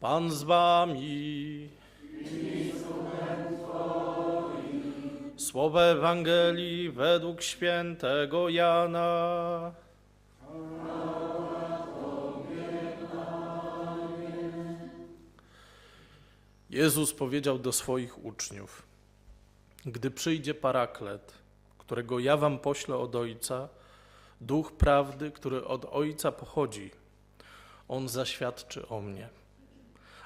Pan z wami. Słowo Ewangelii według świętego Jana. Jezus powiedział do swoich uczniów: Gdy przyjdzie paraklet, którego ja wam poślę od Ojca, duch prawdy, który od Ojca pochodzi, on zaświadczy o mnie.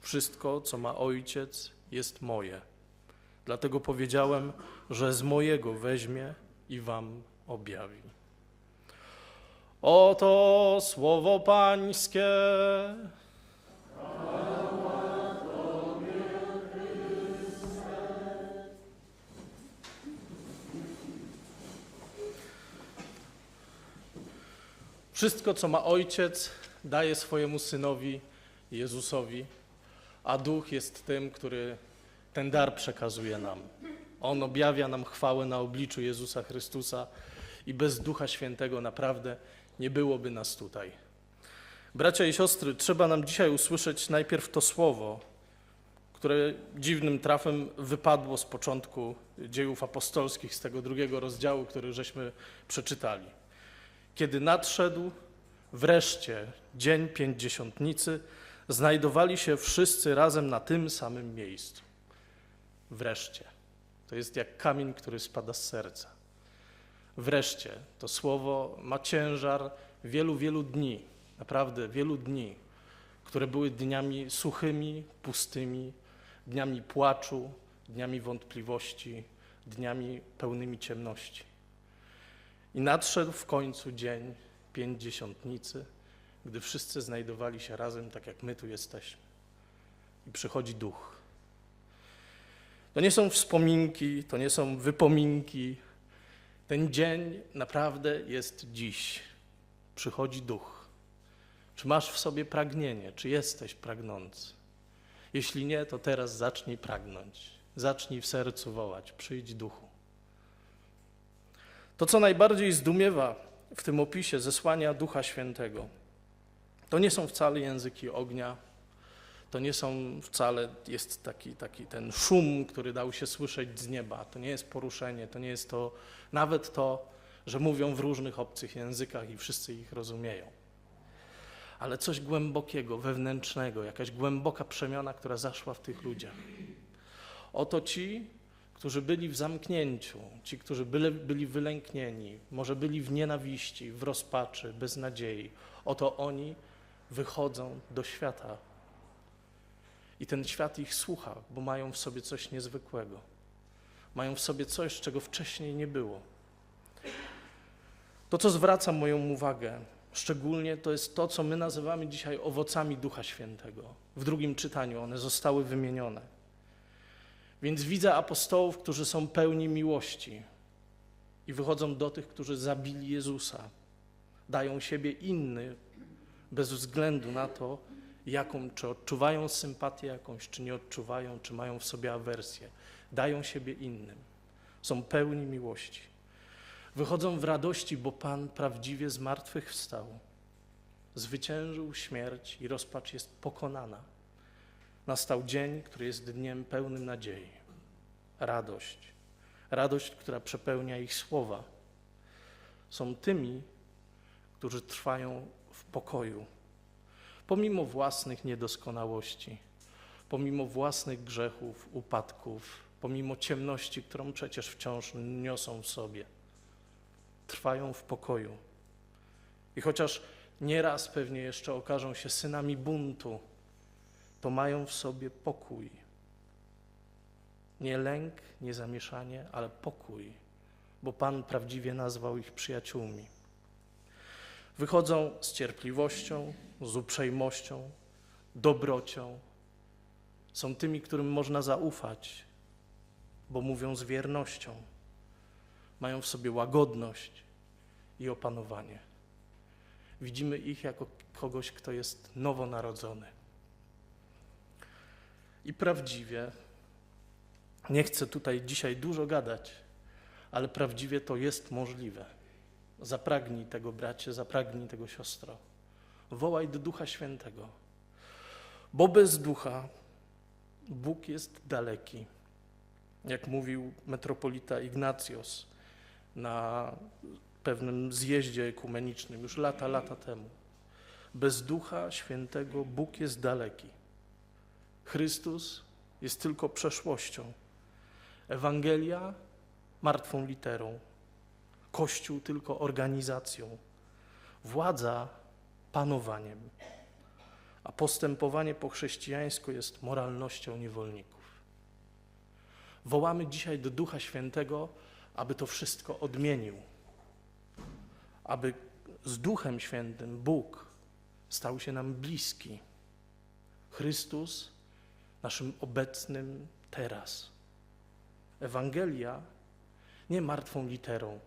Wszystko, co ma ojciec, jest moje. Dlatego powiedziałem, że z mojego weźmie i wam objawi. Oto słowo Pańskie. Wszystko, co ma ojciec, daje swojemu synowi Jezusowi, a duch jest tym, który ten dar przekazuje nam. On objawia nam chwałę na obliczu Jezusa Chrystusa i bez Ducha Świętego naprawdę nie byłoby nas tutaj. Bracia i siostry, trzeba nam dzisiaj usłyszeć najpierw to słowo, które dziwnym trafem wypadło z początku dziejów apostolskich, z tego drugiego rozdziału, który żeśmy przeczytali. Kiedy nadszedł wreszcie dzień pięćdziesiątnicy, znajdowali się wszyscy razem na tym samym miejscu. Wreszcie. To jest jak kamień, który spada z serca. Wreszcie. To słowo ma ciężar wielu, wielu dni, naprawdę wielu dni, które były dniami suchymi, pustymi, dniami płaczu, dniami wątpliwości, dniami pełnymi ciemności. I nadszedł w końcu dzień pięćdziesiątnicy, gdy wszyscy znajdowali się razem, tak jak my tu jesteśmy. I przychodzi duch. To nie są wspominki, to nie są wypominki. Ten dzień naprawdę jest dziś. Przychodzi duch. Czy masz w sobie pragnienie? Czy jesteś pragnący? Jeśli nie, to teraz zacznij pragnąć. Zacznij w sercu wołać: przyjdź duchu. To, co najbardziej zdumiewa w tym opisie zesłania Ducha Świętego, to nie są wcale języki ognia, to nie są wcale, jest taki, taki ten szum, który dał się słyszeć z nieba, to nie jest poruszenie, to nie jest to, nawet to, że mówią w różnych obcych językach i wszyscy ich rozumieją. Ale coś głębokiego, wewnętrznego, jakaś głęboka przemiana, która zaszła w tych ludziach. Oto ci, którzy byli w zamknięciu, ci, którzy byli, byli wylęknieni, może byli w nienawiści, w rozpaczy, bez nadziei, oto oni wychodzą do świata. I ten świat ich słucha, bo mają w sobie coś niezwykłego. Mają w sobie coś, czego wcześniej nie było. To, co zwraca moją uwagę, szczególnie to jest to, co my nazywamy dzisiaj owocami Ducha Świętego. W drugim czytaniu one zostały wymienione. Więc widzę apostołów, którzy są pełni miłości i wychodzą do tych, którzy zabili Jezusa. Dają siebie inny, bez względu na to, jaką, czy odczuwają sympatię jakąś, czy nie odczuwają, czy mają w sobie awersję. Dają siebie innym. Są pełni miłości. Wychodzą w radości, bo Pan prawdziwie z martwych wstał. Zwyciężył śmierć i rozpacz jest pokonana. Nastał dzień, który jest dniem pełnym nadziei. Radość. Radość, która przepełnia ich słowa. Są tymi, którzy trwają w pokoju, pomimo własnych niedoskonałości, pomimo własnych grzechów, upadków, pomimo ciemności, którą przecież wciąż niosą w sobie. Trwają w pokoju. I chociaż nieraz pewnie jeszcze okażą się synami buntu, to mają w sobie pokój. Nie lęk, nie zamieszanie, ale pokój, bo Pan prawdziwie nazwał ich przyjaciółmi. Wychodzą z cierpliwością, z uprzejmością, dobrocią, Są tymi, którym można zaufać, bo mówią z wiernością. Mają w sobie łagodność i opanowanie. Widzimy ich jako kogoś, kto jest nowonarodzony. I prawdziwie, nie chcę tutaj dzisiaj dużo gadać, ale prawdziwie to jest możliwe. Zapragnij tego, bracie, zapragnij tego, siostro. Wołaj do Ducha Świętego, bo bez Ducha Bóg jest daleki. Jak mówił metropolita Ignacjos na pewnym zjeździe ekumenicznym już lata, lata temu. Bez Ducha Świętego Bóg jest daleki. Chrystus jest tylko przeszłością. Ewangelia martwą literą. Kościół tylko organizacją. Władza panowaniem. A postępowanie po chrześcijańsku jest moralnością niewolników. Wołamy dzisiaj do Ducha Świętego, aby to wszystko odmienił. Aby z Duchem Świętym Bóg stał się nam bliski. Chrystus naszym obecnym teraz. Ewangelia nie martwą literą,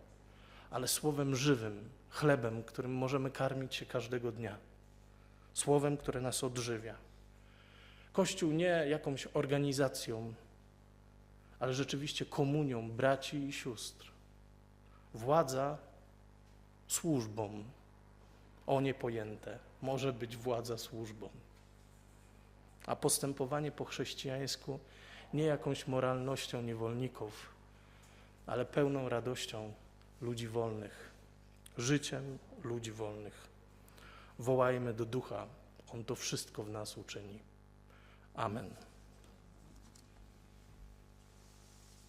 ale słowem żywym, chlebem, którym możemy karmić się każdego dnia. Słowem, które nas odżywia. Kościół nie jakąś organizacją, ale rzeczywiście komunią braci i sióstr. Władza służbą, o niepojęte, może być władza służbą. A postępowanie po chrześcijańsku nie jakąś moralnością niewolników, ale pełną radością ludzi wolnych, życiem ludzi wolnych. Wołajmy do Ducha, On to wszystko w nas uczyni. Amen.